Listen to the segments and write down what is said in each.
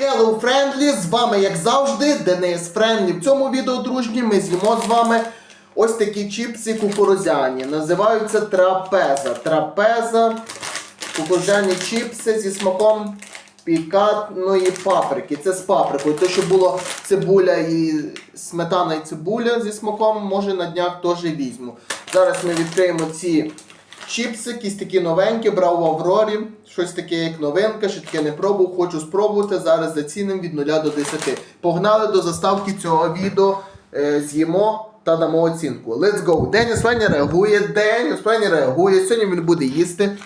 Hello Friendly, з вами, як завжди, Денис Френдлі. В цьому відео, дружні, ми з'їмо з вами ось такі чіпси кукурузяні. Називаються трапеза. Трапеза, кукурузяні чіпси зі смаком пікантної паприки. Це з паприкою. То, що було цибуля і сметана і цибуля зі смаком, може на днях теж візьму. Зараз ми відкриємо ці чіпси, якісь такі новенькі, брав в Аврорі. Щось таке, як новинка, що таке не пробував, хочу спробувати. Зараз зацінимо від 0 до 10. Погнали до заставки цього відео, е, з'їмо та дамо оцінку. Let's go! Деніс Фені реагує, Деніс Фені реагує. Сьогодні він буде їсти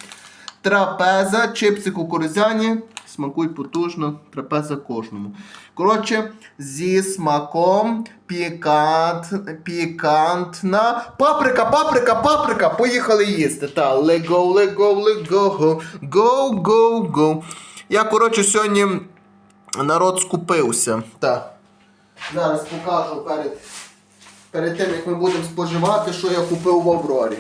трапеза, чипси кукурудзяні. Смакують потужно, трапеза кожному. Коротше, зі смаком пікант, пікантна. Паприка, паприка, паприка. Поїхали їсти. Та, let go, go, go, go, go. Я, коротше, сьогодні народ скупився. Так. Зараз покажу перед, перед тим, як ми будемо споживати, що я купив в Аврорі.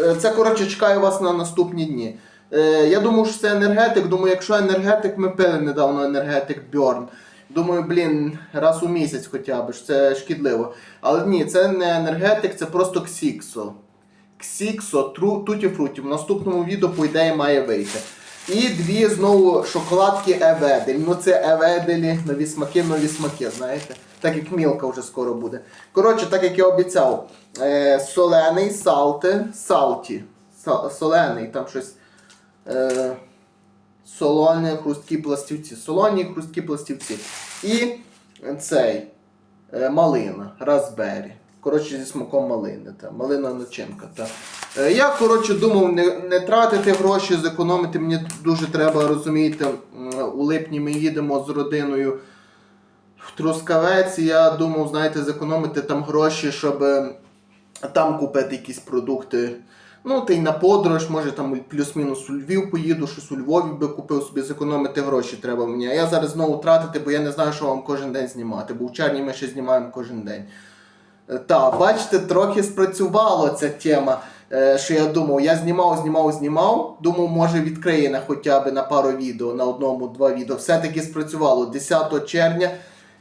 Е, Це, коротше, чекаю вас на наступні дні. Е, Я думав, що це енергетик. Думаю, якщо енергетик, ми пили недавно енергетик Bjorn. Думаю, блін, раз у місяць хоча б, це шкідливо. Але ні, це не енергетик, це просто ксіксо. Ксіксо, туті фруті. В наступному відео, по ідеї, має вийти. І дві знову шоколадки Еведель. Ну це Еведелі, нові смаки, нові смаки, знаєте. Так як мілка вже скоро буде. Коротше, так як я обіцяв, е, солений салте, салті. Са- солений, там щось. Е, солоні хрусткі пластівці. Солоні хрусткі пластівці. І цей е, малина, разбері. Коротше, зі смаком малини. Та, малина начинка. Та. Е, я, коротше, думав не, не тратити гроші, зекономити. Мені дуже треба розумієте, у липні ми їдемо з родиною в Трускавець. Я думав, знаєте, зекономити там гроші, щоб е, там купити якісь продукти. Ну, та й на подорож, може там плюс-мінус у Львів поїду, щось у Львові би купив собі, зекономити гроші треба мені. А я зараз знову тратити, бо я не знаю, що вам кожен день знімати, бо в червні ми ще знімаємо кожен день. Е, Та, бачите, трохи спрацювала ця тема, е, що я думав, я знімав, знімав, знімав. Думав, може відкриє на хоча б на пару відео, на одному-два відео. Все-таки спрацювало. 10 червня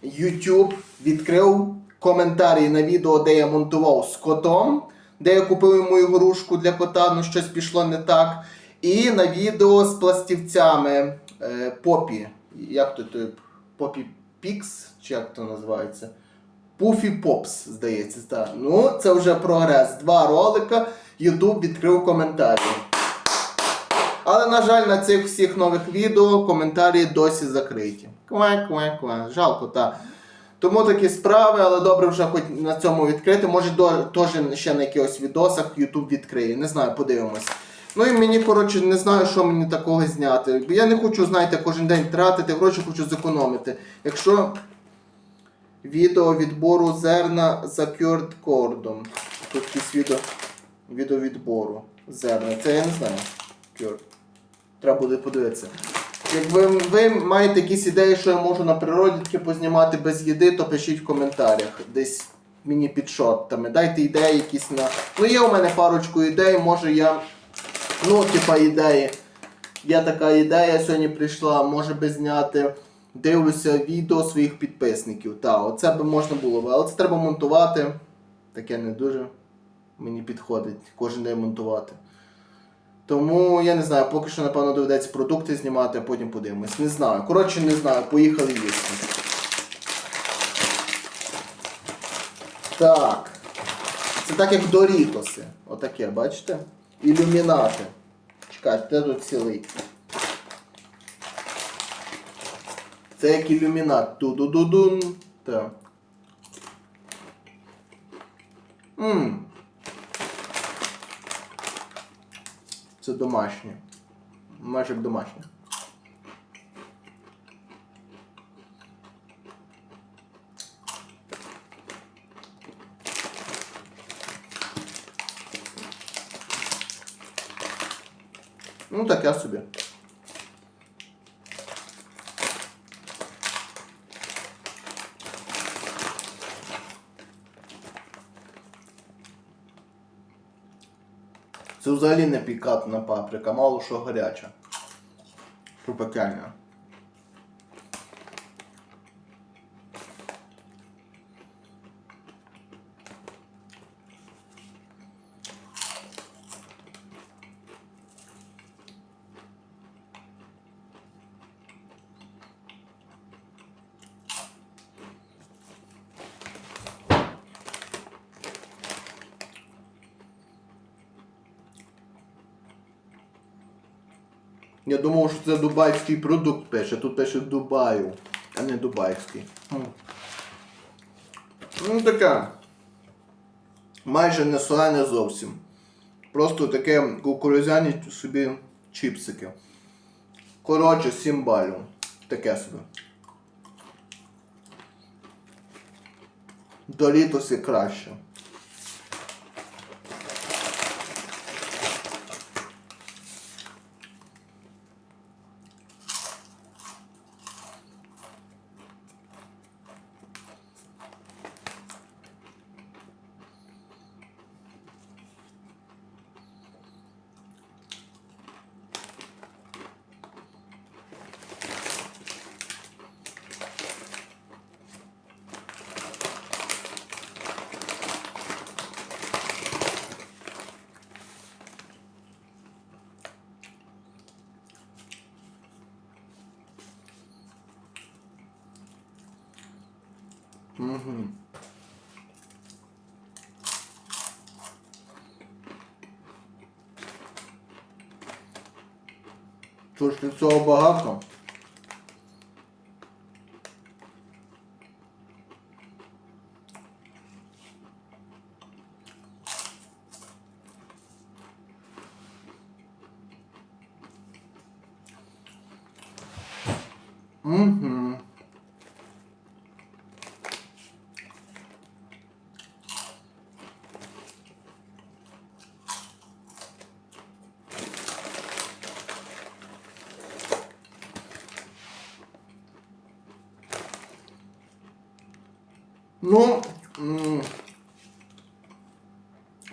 YouTube відкрив коментарі на відео, де я монтував з котом, де я купив йому ігрушку для кота, ну щось пішло не так. І на відео з пластівцями е, Попі. Як то Попі Пікс, чи як то називається? Пуфі Попс, здається. Так. Ну, це вже прогрес. Два ролика. YouTube відкрив коментарі. Але, на жаль, на цих всіх нових відео коментарі досі закриті. Ква, ква, ква. Жалко, так. Тому такі справи, але добре вже хоч на цьому відкрити. Може теж ще на якихось відосах YouTube відкриє. Не знаю, подивимось. Ну і мені, коротше, не знаю, що мені такого зняти. Бо я не хочу, знаєте, кожен день тратити, гроші хочу зекономити. Якщо відео відбору зерна за cured кордом. Тут якісь відео, відео відбору зерна. Це я не знаю. Cured. Треба буде подивитися. Якби ви маєте якісь ідеї, що я можу на природі познімати без їди, то пишіть в коментарях. Десь мені під шотами. Дайте ідеї якісь на. Ну є у мене парочку ідей, може я. Ну, типа ідеї. Є така ідея, сьогодні прийшла, може би зняти. Дивлюся відео своїх підписників. Та, оце би можна було, але це треба монтувати. Таке не дуже мені підходить кожен день монтувати. Тому я не знаю, поки що, напевно, доведеться продукти знімати, а потім подивимось. Не знаю. Коротше, не знаю, поїхали їсти. Так. Це так як Дорітоси. Отаке, бачите? Ілюмінати. Чекайте, де тут цілий? Це як ілюмінат. Ту-ду-ду-дун. Так. Ммм. Це домашнє. Майже як домашнє. Ну, таке собі. Це взагалі не пікантна паприка, мало що гаряча. Що пекельна. Я думав, що це дубайський продукт пише. Тут пише Дубаю, а не дубайський. Ну таке. Майже не солене зовсім. Просто таке кукурузяні собі чіпсики. Коротше, 7 балів. Таке собі. Дорітоси краще. Угу. Тож цього багато. Угу. Ну,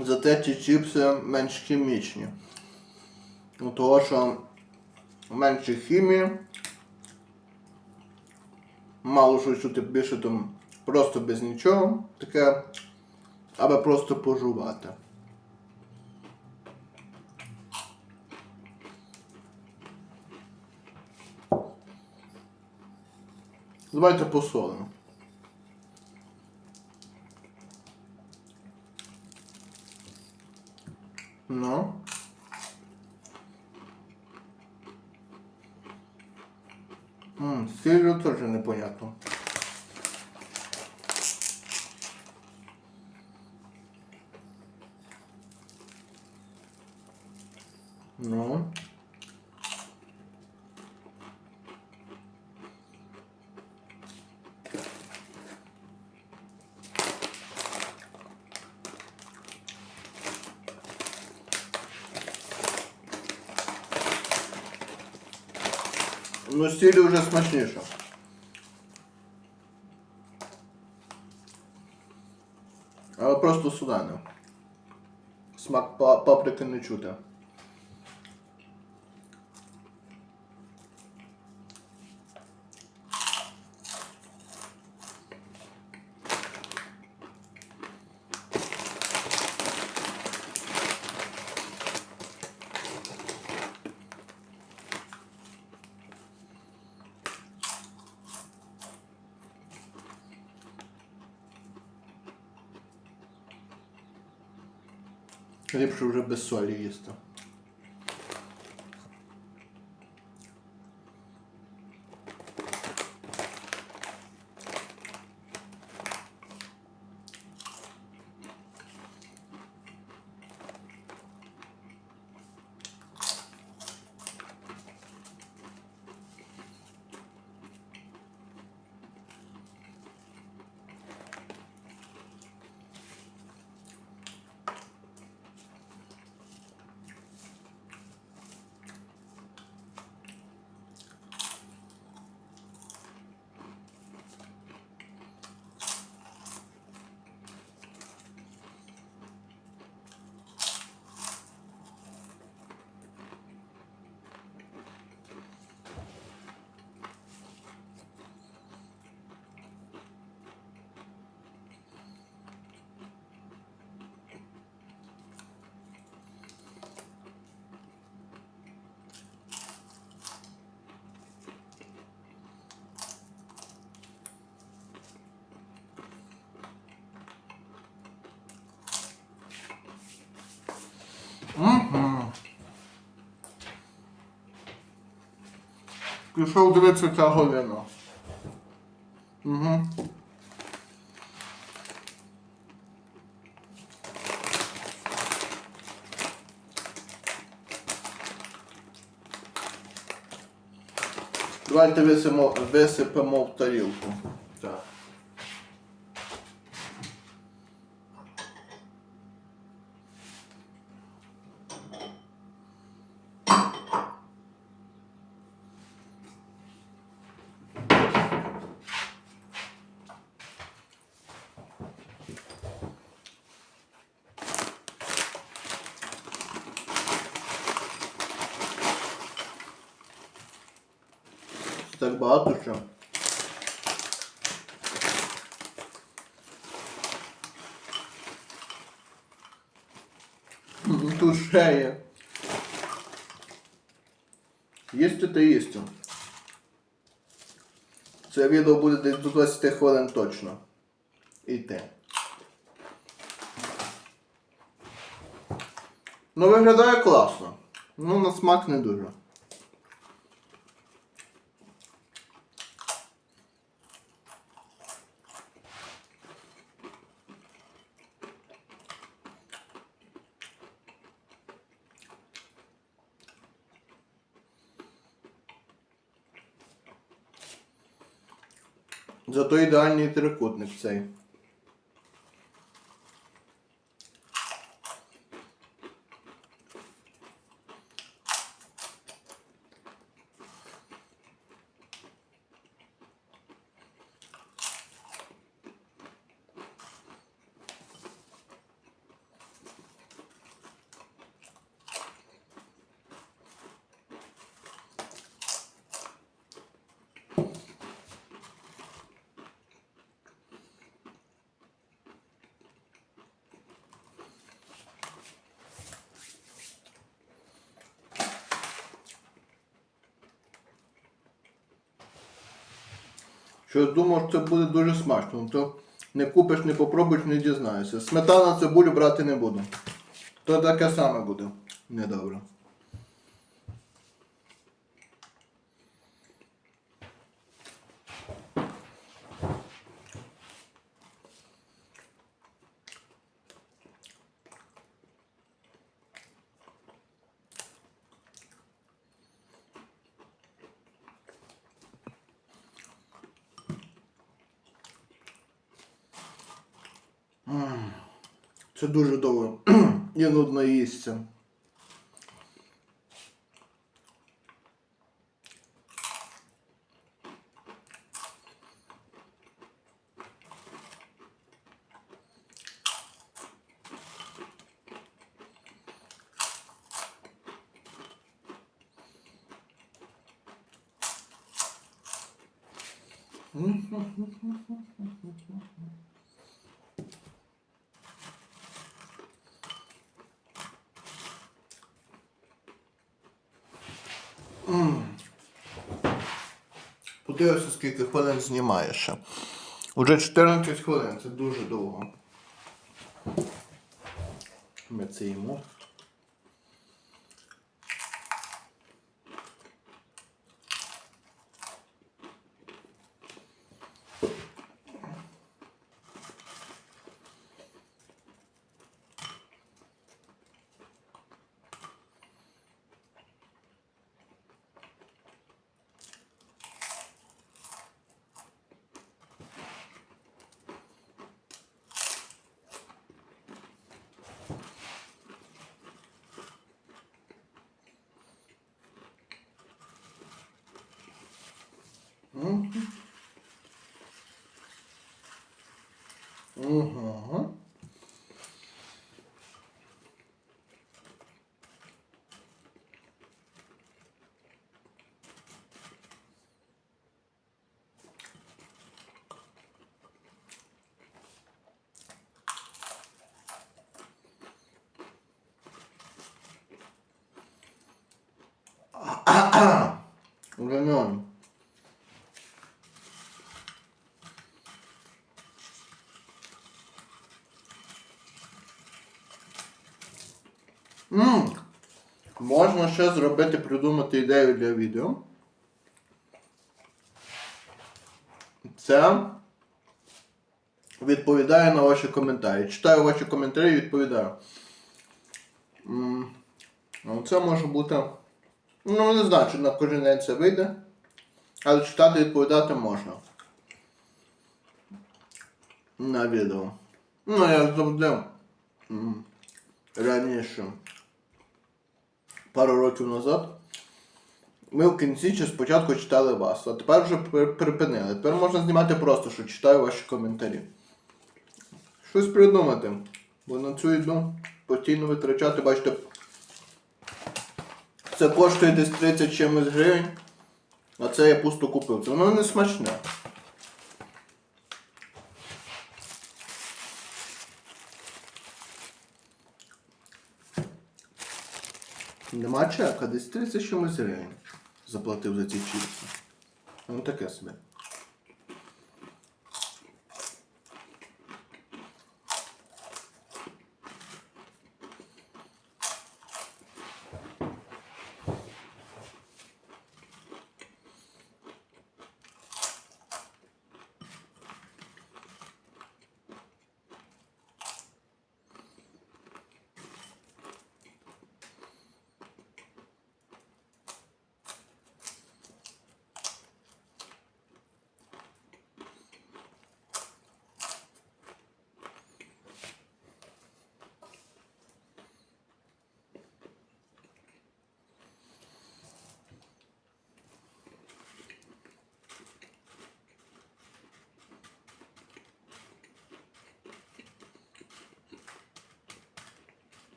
зате ці чіпси менш хімічні. Ну, того, що менше хімії. Мало що чути більше там просто без нічого. Таке, аби просто пожувати. Давайте посолимо. Ну. Ммм, сіллю теж непонятно. Ну. Ну, сілі вже смачніше. Але просто судане. Смак па- паприки не чути. Ліпше вже без солі їсти. Пішов дивитися ця година. Угу. Давайте висипемо, висипемо в тарілку. Так. Так багато що. Тут. Їсти та їсти. Це відео буде десь до 20 хвилин точно. Іти. Ну виглядає класно. Ну на смак не дуже. Зато ідеальний трикутник цей. Що я думав, що це буде дуже смачно, то не купиш, не попробуєш, не дізнаєшся. Сметана цибулю брати не буду. То таке саме буде. Недобре. Дуже довго. І нудно їсться. Подивився, скільки хвилин знімає ще. Уже 14 хвилин, це дуже довго. Ми це їмо. Угу. Ммм. Можна ще зробити, придумати ідею для відео. Це відповідає на ваші коментарі. Читаю ваші коментарі і відповідаю. Це може бути. Ну, не знаю, чи на кожен день це вийде. Але читати і відповідати можна. На відео. Ну, я завжди. Раніше. Пару років назад. Ми в кінці чи спочатку читали вас, а тепер вже припинили. Тепер можна знімати просто, що читаю ваші коментарі. Щось придумати. Бо на цю йду постійно витрачати, бачите. Це коштує десь 30 чимось гривень. А це я пусто купив. Це воно не смачне. Нема чека, десь 30 чимось гривень заплатив за ці чіпси. Ну таке собі.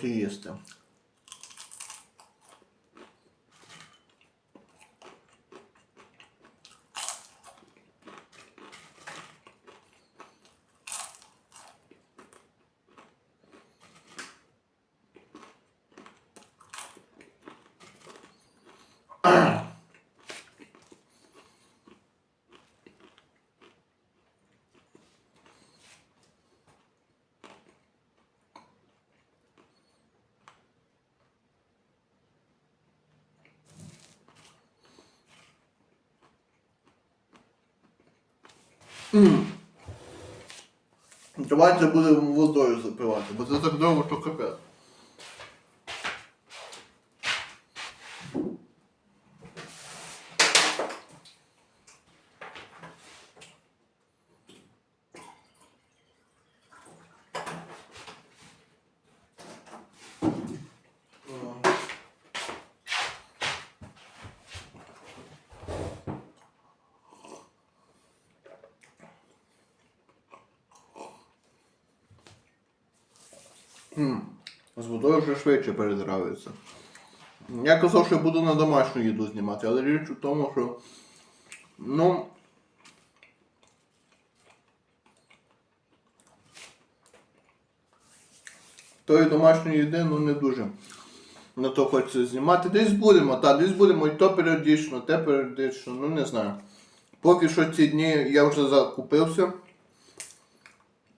Трохи їсти. Давайте будемо водою запивати, бо це так довго, що капець. З водою вже швидше передравиться. Я казав, що я буду на домашню їду знімати, але річ у тому, що. Ну. Тої домашньої їди, ну не дуже. На то хочеться знімати. Десь будемо, та, десь будемо і то періодично, те періодично, ну не знаю. Поки що ці дні я вже закупився.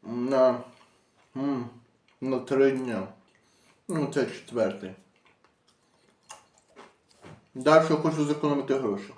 На. м, на три дня. Ну, це четвертий. Далі хочу зекономити гроші.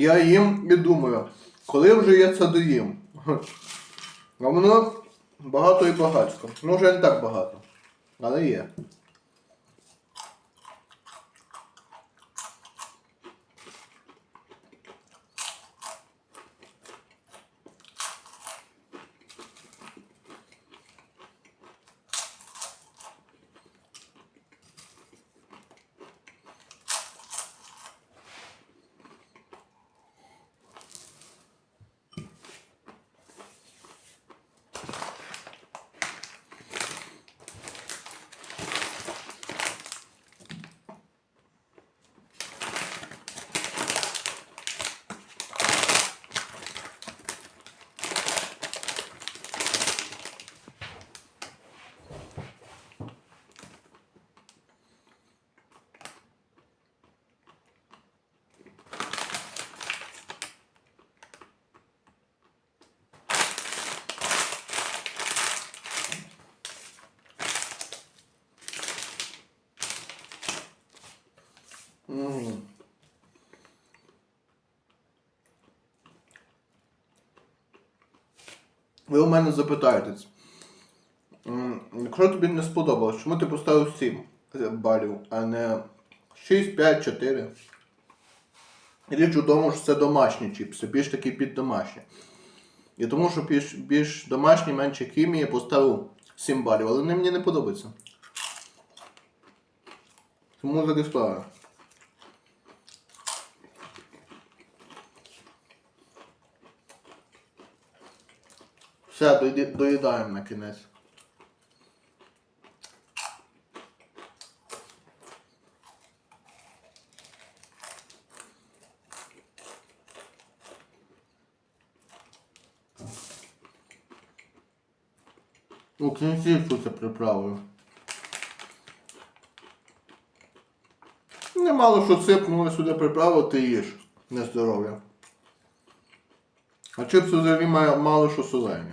Я їм і думаю, коли вже я це доїм. А воно багато і багатько. Ну вже не так багато. Але є. Ви у мене запитаєтесь. Якщо тобі не сподобалось, чому ти поставив 7 балів, а не 6, 5, 4? Річ у тому, що це домашні чіпси, більш такі під домашні. І тому, що більш, більш домашні, менше хімії, поставив 7 балів, але вони мені не подобаються. Тому такі справи. Все, доїдаємо на кінець. У кінці що це приправою. Немало що сипнули сюди приправу, ти їж. Не здоров'я. А чипси взагалі мало що солені.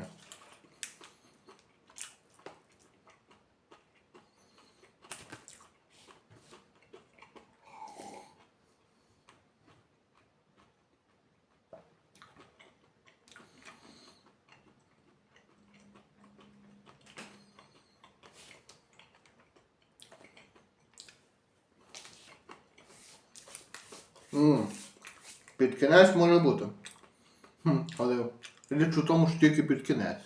Під кінець може бути. Хм, але річ у тому, що тільки під кінець.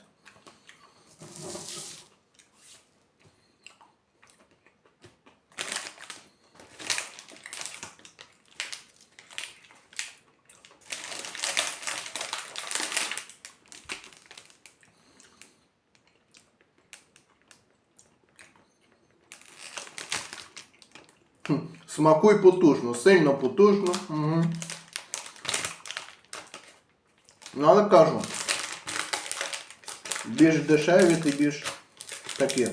Смакуй потужно, сильно потужно. Угу. Але кажу. Більш дешеві, ти більш такі.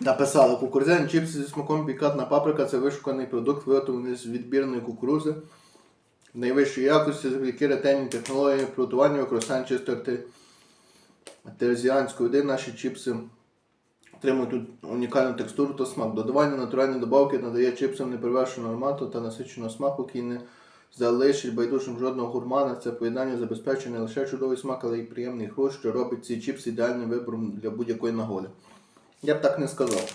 Написали кукурудзяні чіпси зі смаком пікантна паприка це вишуканий продукт, виготовлений з відбірної кукурузи найвищої якості завдяки ретельній технології приготування використання чистої арте- артезіанської води. Наші чіпси отримують тут унікальну текстуру та смак. Додавання натуральної добавки надає чіпсам неперевершеного аромату та насиченого смаку, який не залишить байдужим жодного гурмана. Це поєднання забезпечує не лише чудовий смак, але й приємний хруст, що робить ці чіпси ідеальним вибором для будь-якої нагоди. Я б так не сказав.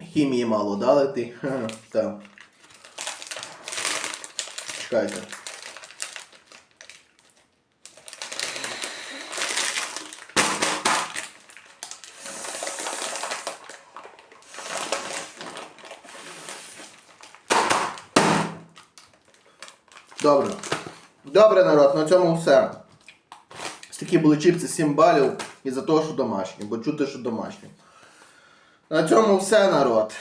Хімії мало дали ти. Чекайте. Добре. Добре, народ, на цьому все. Такі були чіпси 7 балів і за того, що домашні, бо чути, що домашні. На цьому все, народ.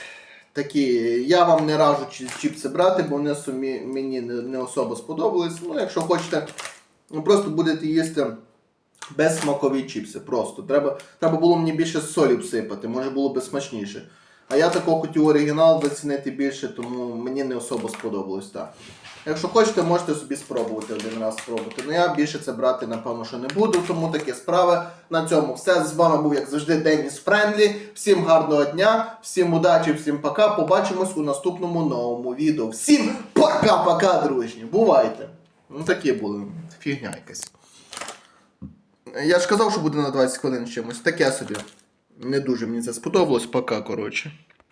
Такі, я вам не раджу чіпси брати, бо вони сумі, мені не, не особо сподобались. Ну, якщо хочете, ну, просто будете їсти безсмакові чіпси. Просто. Треба, треба було мені більше солі всипати, може було б смачніше. А я такого хотів оригінал зацінити більше, тому мені не особо сподобалось. Так. Якщо хочете, можете собі спробувати один раз спробувати. Ну я більше це брати, напевно, що не буду, тому такі справи. На цьому все. З вами був, як завжди, Деніс Френдлі. Всім гарного дня, всім удачі, всім пока. Побачимось у наступному новому відео. Всім пока-пока, дружні. Бувайте. Ну такі були. Фігня якась. Я ж казав, що буде на 20 хвилин чимось. Таке собі. Не дуже мені це сподобалось. Пока, коротше.